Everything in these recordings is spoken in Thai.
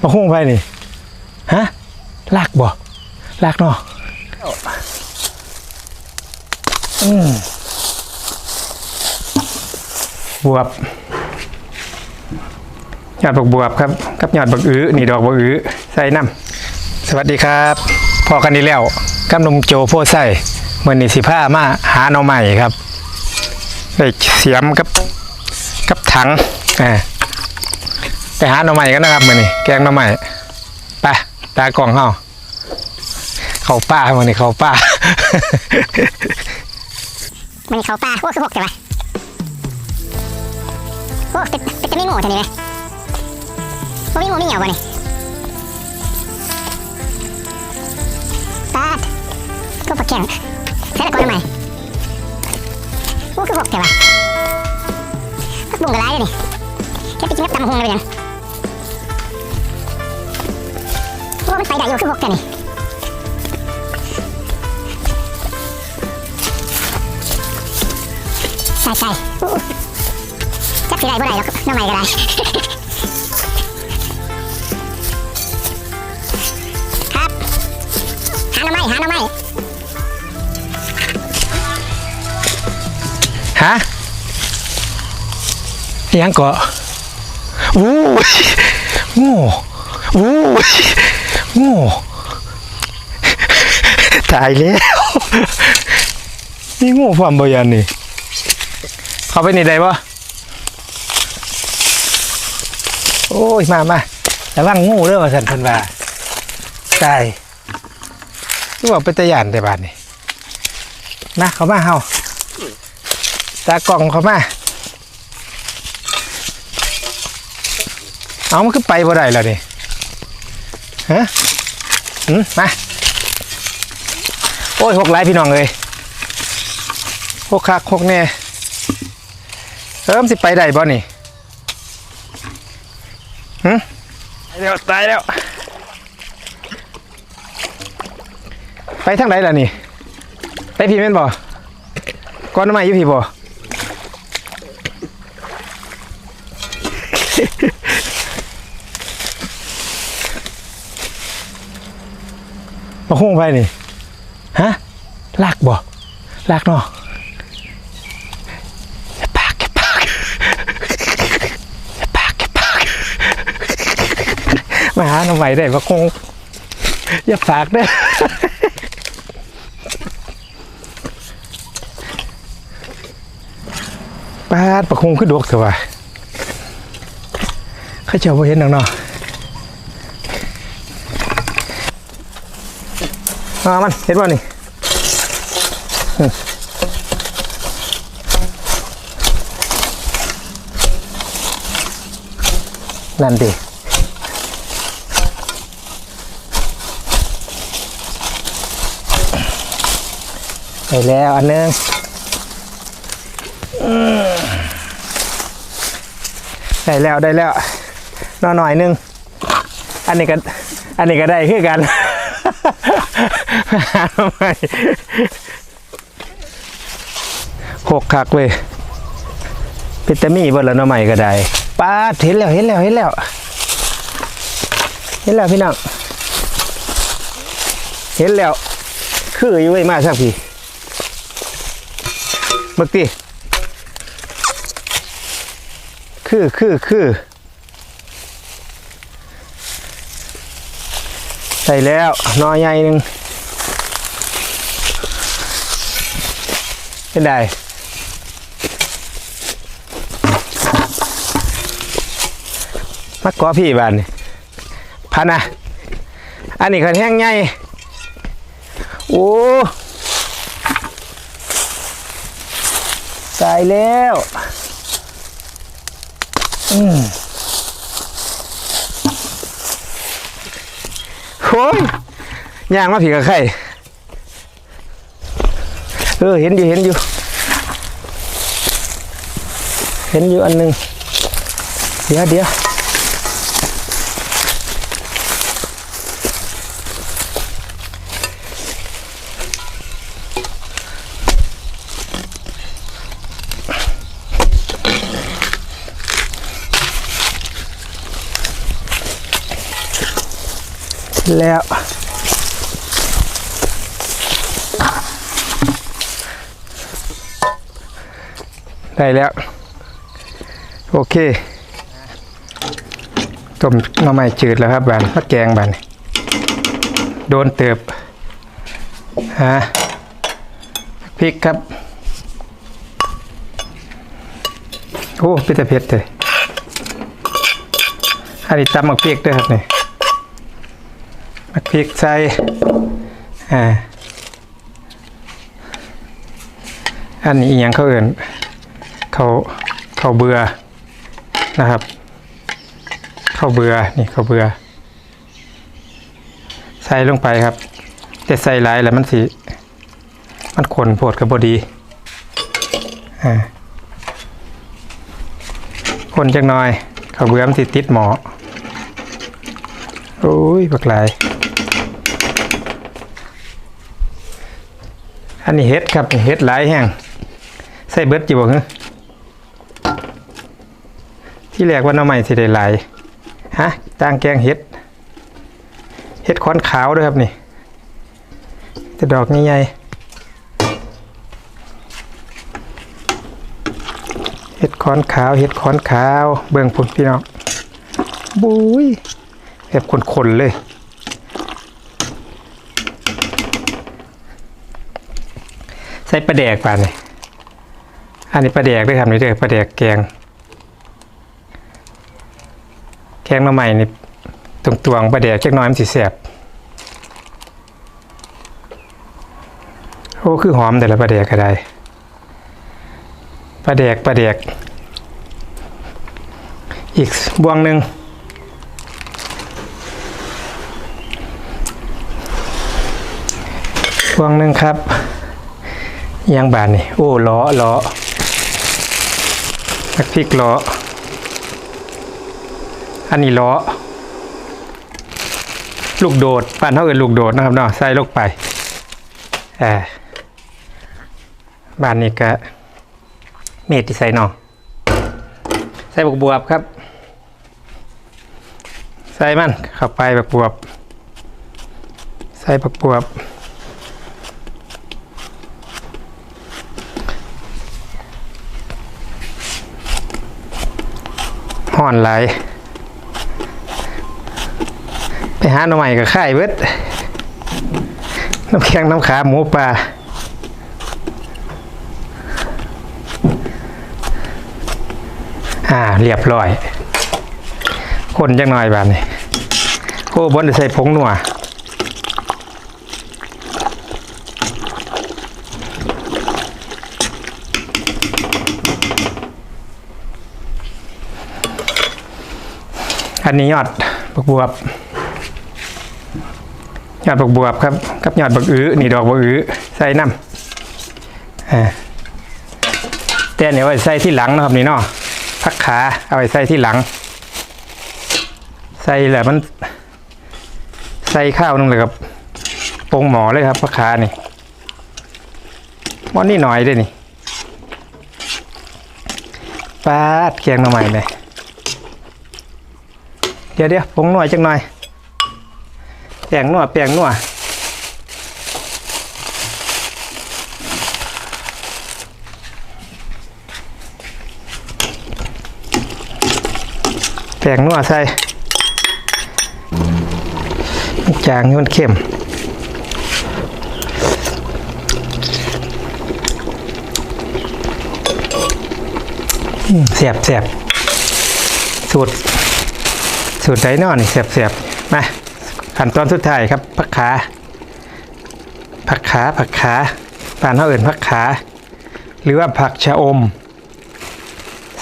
มาคุ้งไปนี่ ฮะ ลากบ่ ลากเนาะอืมบวบยอดบักบวบครับกับยอดบักอื้อนี่ดอกบักอื้อใส่น้ำสวัสดีครับพอกันนี้แล้วกับนมโจโพไส้เมื่อนี้สิผ้ามาหาหน่อใหม่ครับได้เสียมกับกับถังอ่า ไปหาหน่อใหม่กันนะครับมื่อนี้แกงหน่อใหม่ไปตากล่องเฮาเข้าป้ามื่อนี้เข้าป้ามันเขาปลาโอ้คือหกใช่ปะโอ้เป็นเป็นจะไม่โง่ทีนี้ไหมโอ้ไม่โง่ไม่เหนียววะนี่ป้าก็ปลาแข็งใช้ตะกอนทำไมโอ้คือหกใช่ปะพักบุ้งกระไรเลยนี่แค่ไปกินกับตำหงเลยยัง มันไปได้อยู่คือหกแต่นี่ใช่ใช่อู้จักสิได้บ่ได้หรอกน้ำใหม่ก็ได้ครับหาหน้ำใหม่หาหน้ำใหม่ฮะอิหยังเกาะวู้ยโง่วู้ย โง่ตายแล้วนี่ง่ความบยันนี่ เข้าไปนี่ได้ปะโอ้ย มามาแต่ว่างงูเรื่องมาสันพันว่าตายรู้ว่าเป็นตะยานแต่บานนี่นะเขามาเฮาตากล่องเขามาเอามันขึ้นไปบ่ได้แล้วนี่ ฮะอืมมา โอ้ยหกหลายพี่น้องเลยหกคักหกแน่เริ่มนสิไปได้บ่นี่ฮึตายแล้วตายแล้ว ไปทางไหนล่ะนี่ ไปพี่แม่นบ่ก้อนน้ำไม้อยู่พี่บ่ มาคงไปนี่ฮะลากบ่ลากเนาะอย่าปากอย่าปากอย่าปากอย่าปากมาหาหน่อใหม่ได้มาคงอย่าปากเด้อปาดประคงขึ้นดวกเถอะวะข้าเจ้าบ่เห็นหนังเนาะ มามันเห็นว่านี่นั่นดิไปแล้วอันหนึงได้แล้วได้แล้วนอนหน่อยหนึง อันนี้ก็ อันนี้ก็ได้คือกัน หาทำไมหกคักเว้ยเป็นตามีเบิดแล้วเนาะใหม่ก็ได้ป้าเห็นแล้วเห็นแล้วเห็นแล้วเห็นแล้วพี่น้องเห็นแล้ว คืออยู่ไว้ยมาสักพี่เมื่อกี้คือคือคือใส่แล้วนอใหญ่หนึ่ง เป็นไดมากกว่าพี่บ้านพันนะอันนี้ขันแห้งใหญ่โอ้ตายแล้วอืมโอ้ยย่างมาผีกับไข่ เออเห็นอยู่เห็นอยู่ เห็นอยู่อันหนึ่งเดี๋ยวเดี๋ยวแล้ว ได้แล้ว โอเคต้มหน่อไม้จืดแล้วครับบานมะแกงบานโดนเติบฮะพริกครับ โอ้เป็นแต่เผ็ดเลยอันนี้ตำมักพริกด้วยครับนี่มักพริกใส่อ่าอันนี้อหยังเขาเอื่น ขาเขาเบื่อนะครับ เขาเบื่อนี่เขาเบื่อใส่ลงไปครับ แต่ใส่หลายแล้วมันสิมันขนโพดกับบดีอ่าคนจังหน่อยเขาเบื่อมันสิดติดหมอโอ้ยบักหลายอันนี้เฮ็ดครับเฮ็ดหลายแห้งใส่เบิดจีบ่ฮะ ที่แรกว่าหน้ำใหม่สิได้หลายฮะต่างแกงเฮ็ดเฮ็ดค้อนขาวด้วยครับนี่แต่ดอกใหญ่เห็ดค้อนขาวเห็ดค้อนขาว เบิ่งพุ่นพี่น้องบุ้ยแบบขนๆเลยใส่ปลาแดกป่านนี่อันนี้ปลาแดกด้วยครับนี่เด้อปลาแดกแกง แกงหน้ำใหม่นี่ตรงตวงปลาแดกจักหน้อยมันสิแสบโอ้คือหอมแต่ละปลาแดกก็ได้ปลาแดกปลาแดกอีกบวงหนึ่งบวงหนึ่งครับยังบานนี่โอ้ล้อล้อพริกล้อ อันนี้ล้อ ลูกโดดบ้านเท่าอื่นลูกโดดนะครับเนาะใส่ลงไปแอบบ้านนี้ก็เมดที่ใส่เนาะใส่บวบบวบครับ ใส่มันเข้าไปบักบวบ ใส่บักบวบห่อนไหล ไปหาหน่อใหม่กับไข่เบิดน้ำแข็งน้ำขาหมูปลาอ่าเรียบร้อย คนจังหน่อยบานนี่โอ้บนใส่ผงหนัวอันนี้ยอดบักบวบ ยอดบักบวบครับกับยอดบักอื้อนี่ดอกบักอื้อใส่น้ำอ่าแต่อันนี่ไว้ใส่ที่หลังนะครับนี่เนาะพักขาเอาไปใส่ที่หลัง ใส่แหละมัน ใส่ข้าวนึงเลยครับปงหมอเลยครับพักขานี่มอนนี่หน่อยด้วยนี่ปาดเคียงมาใหม่เลยเดี๋ยวเดี๋ยวปงหน่อยจังหน่อย แปลงนัวแปลงนัวแปลงนัวใส่จางนี่มันเข้มเสียบเสียบสูตรสูตรไดนอนนี่เสียบเสียบมา ขั้นตอนสุดท้ายครับผักขาผักขาผักขาปานเท่าอื่นผักขา หรือว่าผักชะอม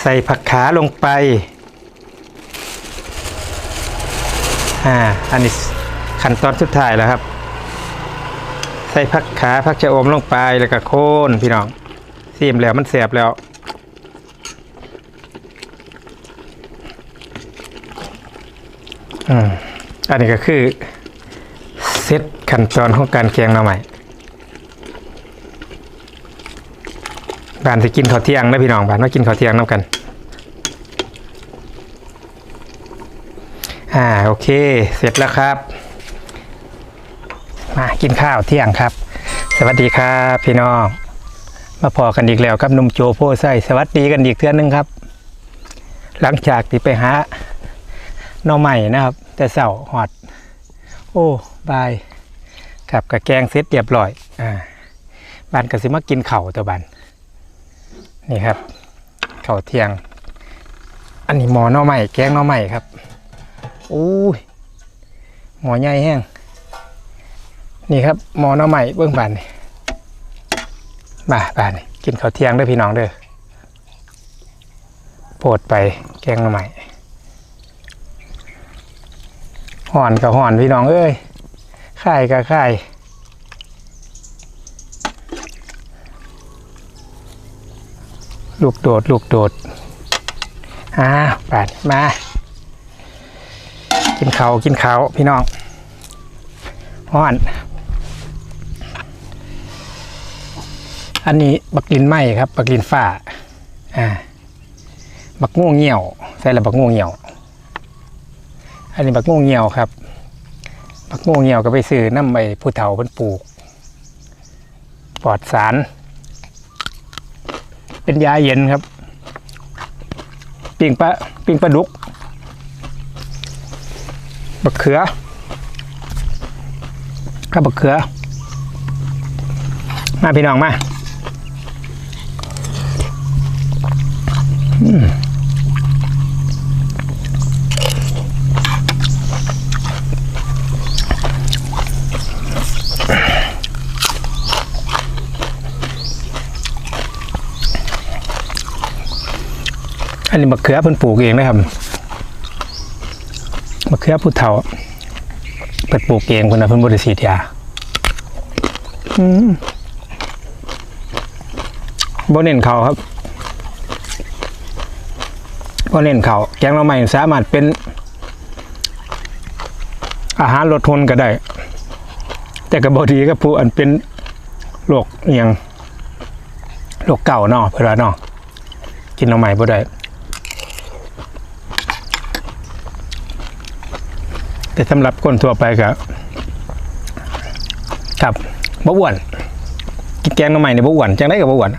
ใส่ผักขาลงไปอ่าอันนี้ขั้นตอนสุดท้ายแล้วครับ ใส่ผักขาผักชะอมลงไปแล้วก็โค่นพี่น้องซีมแล้วมันเสียบแล้วอืม อันนี้ก็คือเซตขั้นตอนของการแกงหน่อใหม่บ้านจะกินข้าวเที่ยงนะพี่น้องบ้านมากินข้าวเที่ยงน้ำกันอ่าโอเค เสร็จแล้วครับ มากินข้าวเที่ยงครับ สวัสดีครับพี่น้อง มาพอกันอีกแล้วกับนุ่มโจโพไซสวัสดีกันอีกเทื่อนึงครับ หลังจากที่ไปหา หน่อใหม่นะครับ แต่เสาหอด โอ้บายครับกับแกงเสร็จเรียบร้อยอ่าบานกสิมากินเข่าตัวบันนี่ครับ เข่าเทียง อันนี้หมอหน่อใหม่แกงหน่อใหม่ครับโอ้ยหมอใหญ่แห้งนี่ครับหมอหน้าใหม่เบื้องบานนี่มาบานนี่กินข้าวเที่ยงด้วยพี่น้องเด้อโปรดไปแกงหน้าใหม่ ห่อนกับห่อนพี่น้องเอ้ยข่ายกับข่ายลูกโดด ลูกโดดอ่าบานมา กินเขากินเขาพี่น้องห่อนอันนี้บักลินไหมครับ บักลินฝ้าอ่าบักง่วงเหี่ยว ใส่ละบักง่วงเหี่ยว อันนี้บักง่วงเหี่ยวครับบักง่วงเหี่ยวก็ไปซื้อน้ำใบผู้เฒ่าเพิ่นปลูกปลอดสาร เป็นยาเย็นครับปิ่งปลาปิ่งปลาดุกบักเขือข้าวบักเขือ มาพี่น้องมาอั อันนี้มะเขือเพิ่นปลูกเองนะครับมะเขือผู้เฒ่าเพิ่นปลูกเองเพิ่นนะเพิ่นบริสีดยาอืมบ่เน้นเขาครับบ่เน้นเขาแกงเราใหม่สามารถเป็น อาหารลดทนก็ได้ แต่ก็บ่ดีกับผู้อันเป็นโรคอหยังโรคเก่าเนาะเพิ่นว่าเนาะกินเอาใหม่บ่ได้ แต่สำหรับคนทั่วไปก็ครับบ่อ้วนกินแกงน้ำใหม่เนี่ยบ่อ้วนจังได้กับบ่อ้วน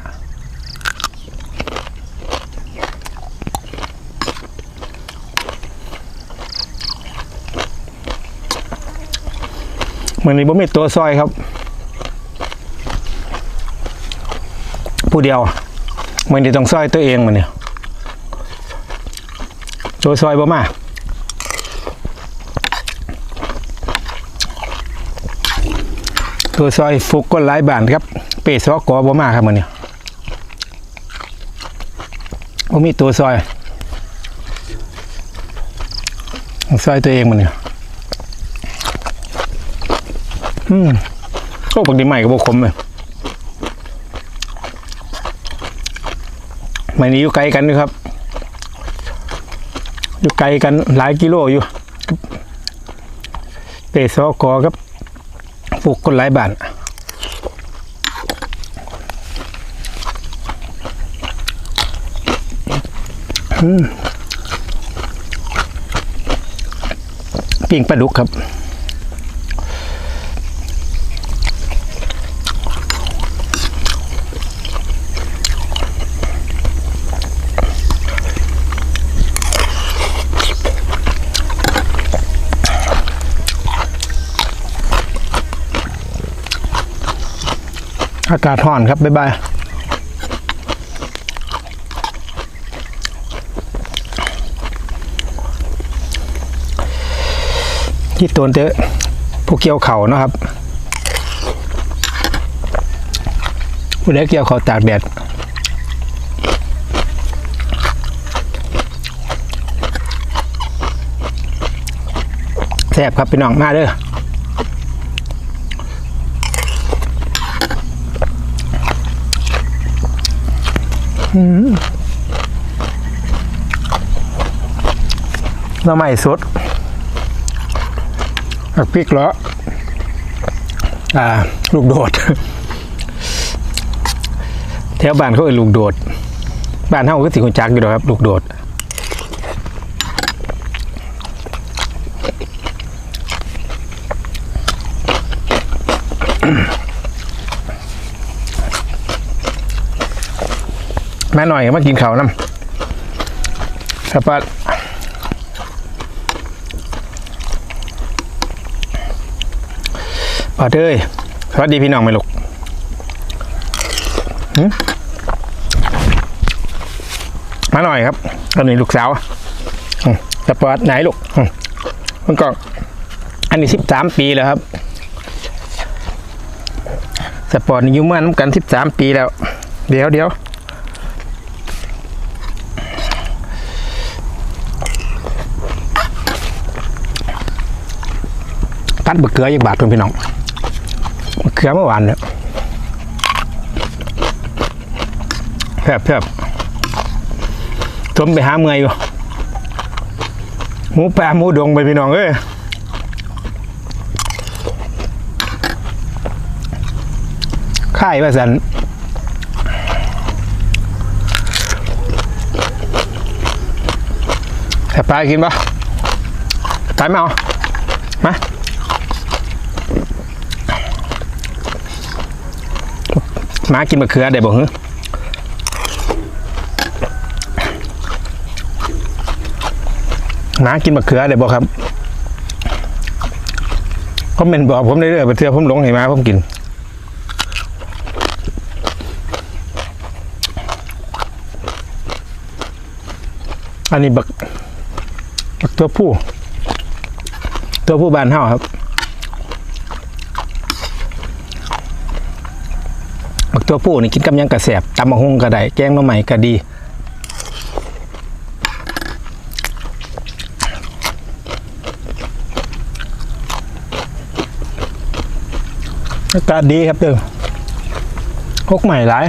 มือนี้บ่มีตัวซอยครับ ผู้เดียวเหมือนี้ต้องซอยตัวเองมันเนี่ยตัวซอยบ่มา ตัวซอยฟุกก็หลายบานครับ เปซอกอบ่มาครับมันเนี่ยบ่มีตัวซอย ซอยตัวเองมันเนี่ยอืมโอ้ปักดีใหม่ก็บ่คมเลยมันนี้อยู่ไกลกันนะครับอยู่ไกลกันหลายกิโลอยู่เปซอกอครับ ปลูกคนหลายบ้านปิ้งปลาดุกครับ อากาศร้อนครับ บ๊ายบายที่ตัวเจอผู้เกี่ยวเข่านะครับผู้เล็กเกี่ยวเข่าตากแดดแซ่บครับพี่น้องมาเด้อ น้ำใหม่สดผักพริกเหรออ่า ลูกโดด แถวบ้านเขาเอ่ยลูกโดด บ้านเฮาก็สิคนจักอยู่แล้วครับ ลูกโดด มาหน่อยมากินข้าวน้ำครับป้าป้าเอ้ยสวัสดีพี่น้องไหมลูกมาหน่อยครับตอนนี้ลูกสาวสปอร์ตไหนลูกมันก็อันนี้สิบสามปีแล้วครับสปอร์ตนี่อยุ่มาน้ำกันสิบสามปีแล้ว เดี๋ยวเดี๋ยว ตัดบะเขืออีกบาทเพื่อนพี่น้องบะเขือเมื่อวานเนี่ยแพบแพบทมไปหาเมื่อยอยู่หมูปลาหมูดงไปพี่น้องเอ้ยค่ายว่าสันแอบปลากินปะตายไหม่เอา มากินมะเขือได้บ่ฮึหมากินมะเขือได้บ่ครับคอมเมนบอกผมได้เรื่อยๆไปเทื่อผมหลงให้มาผมกินอันนี้บักบักตัวผู้ ตัวผู้บานเท่าครับ บักตัวผู้นี่กินกับยังกระแสบตำมะฮุงกระได้แกงมะใหม่ก็ดีอากาศดีครับเด้อพกใหม่หลาย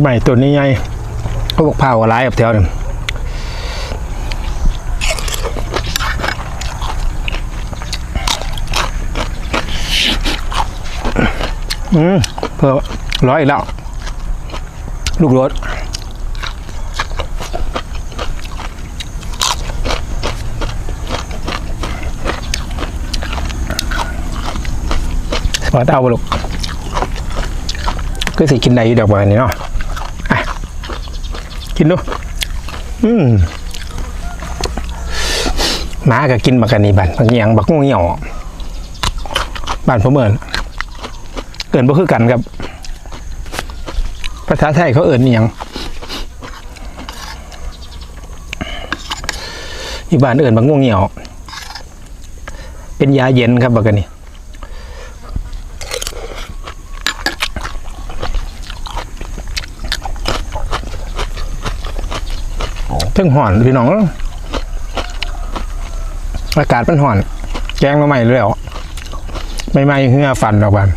ใหม่ตัวนี้ไงเขาบอกพาวกับร้ายกับแถวนึงอืมเพิ่มร้อยอีกแล้ว ลูกรถสปอร์ตเอาบ่ลูกก็สิกินได้อยู่ดอกบานนี้เนาะ กินดูอืมหมาก็กินบักกันนี่บันบางอย่างบักงูเหี่ยวบ้านผมเอิญเอิญบ่คือกันครับ ภาษาไทยเขาเอิญนี่ยงอีบ้านเอิญบักงูเหี่ยว เป็นยาเย็นครับบักกันนี่ เพิ่งห่อนพี่น้องอากาศมันห่อน แกงมาใหม่เลยอะไม่ไหม้เหือฟันออกบาน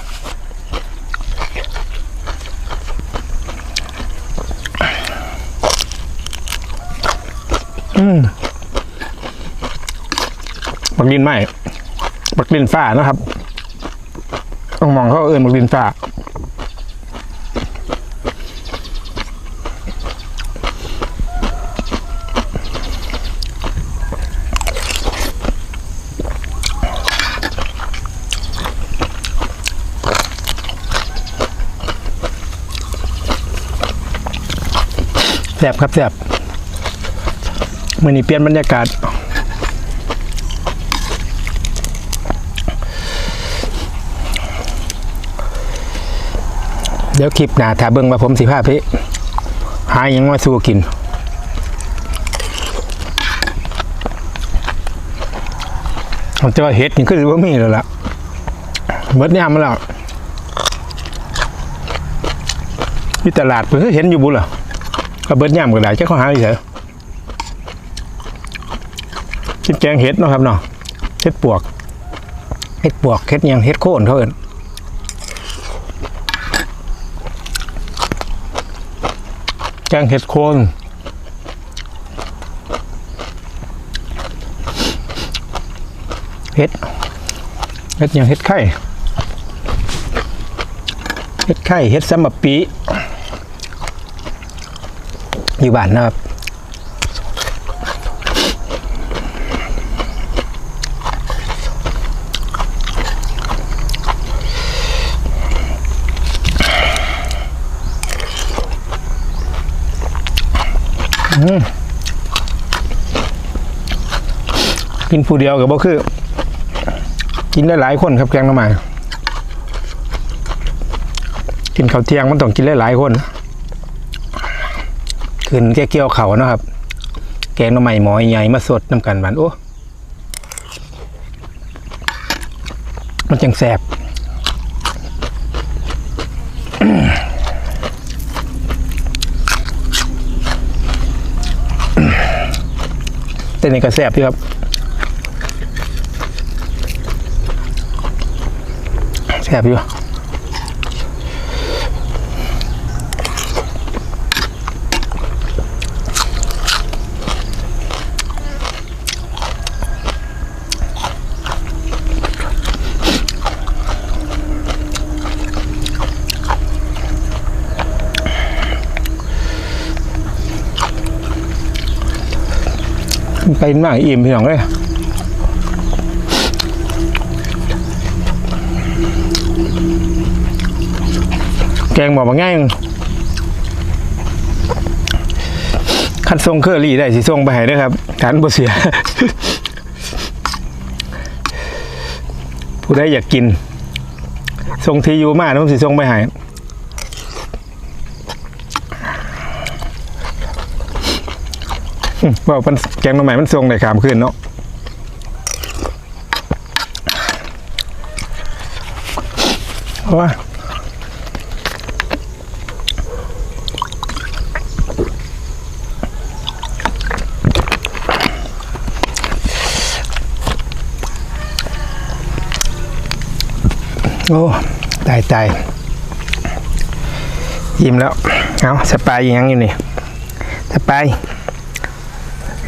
อืมบักดินไหมบักดินฟ้านะครับต้องมองเขาเอื่นบักดินฟ้า บครับแสบมื่อนี้เปลี่ยนบรรยากาศ เดี๋ยวคลิปหนาถ้าเบิ่งว่าผมสิพาพพี่หาหยังมาสู้กินผมจะว่าเห็ดนี่คือว่ามีแล้วล่ะเบิดยามมาแล้วที่ตลาดเพิ่งเห็นอยู่บุหรอ ก็เบิดย่ำก็ได้แค่ข้อหาเฉยกินแกงเห็ดเนาะครับเนาะเห็ดปวกเห็ดปวกเห็ดยังเห็ดโคนเขาเอินแกงเห็ดโคนเห็ดเห็ดยังเห็ดไข่เห็ดไข่เห็ดสมปีี่บานนะครับกินผู้เดียวกับบ่คือ กินได้หลายคนครับแกงน้ำมันกินข้าวเที่ยงมันต้องกินได้หลายคนนะ ขึ้นแก่เกี่ยวเขาเนะครับ แกงหน้ำใหม่หมอใหญ่มาสดน้ำกันหวานโอ้มันจังแสบแต่นี่ก็แสบพี่ครับแสบอยู่ ไปมากอิ่มพี่น้องเลยแกงบอกว่าง่ายคันทรงเคอรี่ได้สิทรงไปให้เด้อครับการบ่เสีย ผู้ใดอยากกินทรงทีอยู่มากน้องสิทรงไปให้ อืมบอกมันแกงมาใหม่มันทรงได้ขามขึ้นเนาะเพราะว่าโอ้ตายตายยิ้มแล้ว เอาสปายยังอยู่นี่สปาย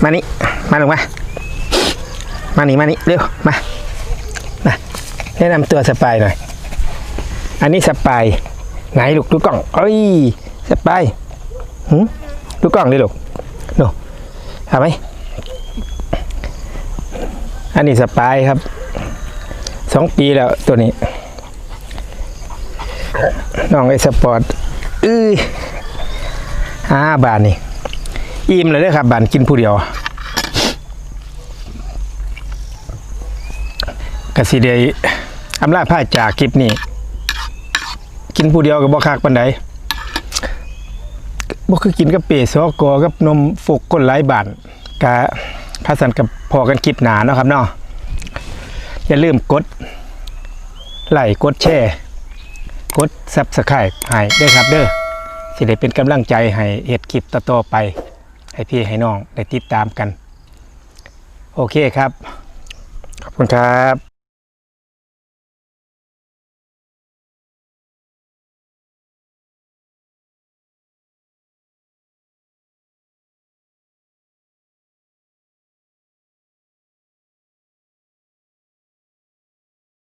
มานี่ มาลงมา มานี่มานี่เร็ว มา มาแนะนำตัวสปายหน่อย อันนี้สปายไหนลูกดูกล้องเอ้ยสปายหืมดูกล้องดิลูกดูเอาไหมอันนี้สปายครับสองปีแล้วตัวนี้น้องไอสปอร์ตอื้ออ่าบานนี่ อิ่มเลยเด้อครับบานกินผู้เดียวกสิเดยอำลาผ้าจากคลิปนี้ กินผู้เดียวกับบ่คักปันใดบ่คือกินกับเปซอกอกับนมฝกก้นหลายบานกะข้าสันกับพอกันคลิปหนาเนาะครับเนาะอย่าลืมกดไลค์กดแชร์กดซับสไครต์ให้ด้วยครับเด้อสิได้เป็นกำลังใจให้เฮ็ดคลิปต่อๆไป ให้พี่ให้น้องได้ติดตามกัน โอเคครับ ขอบคุณครับ